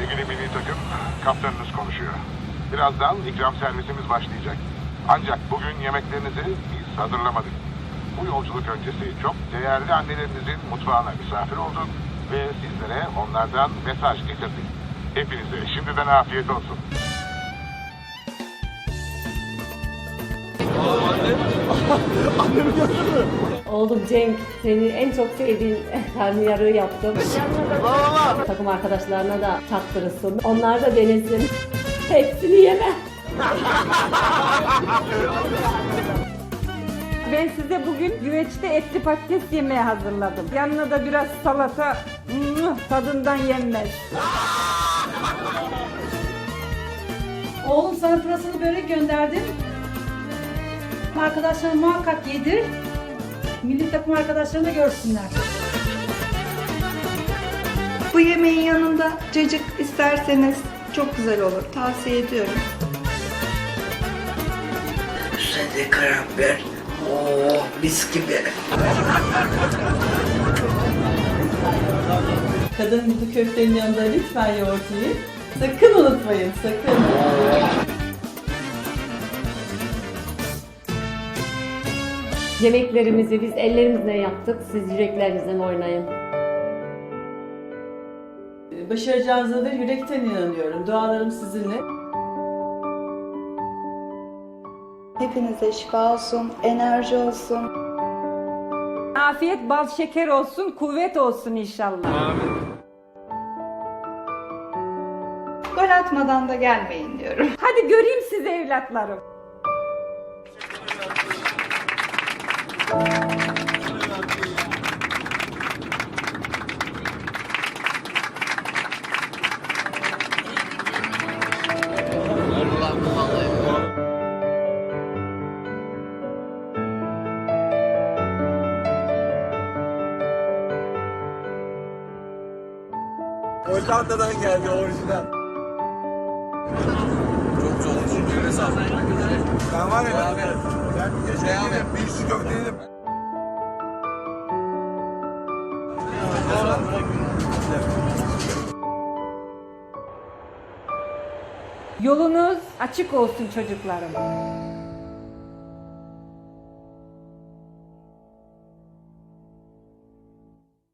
Sevgili milli takım, kaptanınız konuşuyor. Birazdan ikram servisimiz başlayacak. Ancak bugün yemeklerinizi biz hazırlamadık. Bu yolculuk öncesi çok değerli annelerinizin mutfağına misafir olduk ve sizlere onlardan mesaj getirdik. Hepinize şimdiden afiyet olsun. Oğlum Cenk, senin en çok sevdiğin karnıyarığı yaptım. Takım arkadaşlarına da tattırırsın. Onlar da denesin. Hepsini yeme. Ben size bugün güveçte etli patates yemeği hazırladım. Yanına da biraz salata tadından yenmez. Oğlum sana pırasını börek gönderdim. Arkadaşlarına muhakkak yedir. Milli takım arkadaşlarına görsünler. Bu yemeğin yanında cacık isterseniz çok güzel olur. Tavsiye ediyorum. Üstüne de karamber. Oo mis gibi. Kadın budu köftenin yanında lütfen yoğurt yiyin. Sakın unutmayın, sakın. Yemeklerimizi biz ellerimizle yaptık. Siz yüreklerinizden oynayın. Başaracağınıza da yürekten inanıyorum. Dualarım sizinle. Hepinize şifa olsun, enerji olsun. Afiyet bal şeker olsun, kuvvet olsun inşallah. Gol atmadan da gelmeyin diyorum. Hadi göreyim sizi evlatlarım. Hollanda'dan geldi orijinal. Çok teşekkür sağ olun. Ben var ya ben, ben geçen yedim bir şu köfte yedim. Yolunuz açık olsun çocuklarım.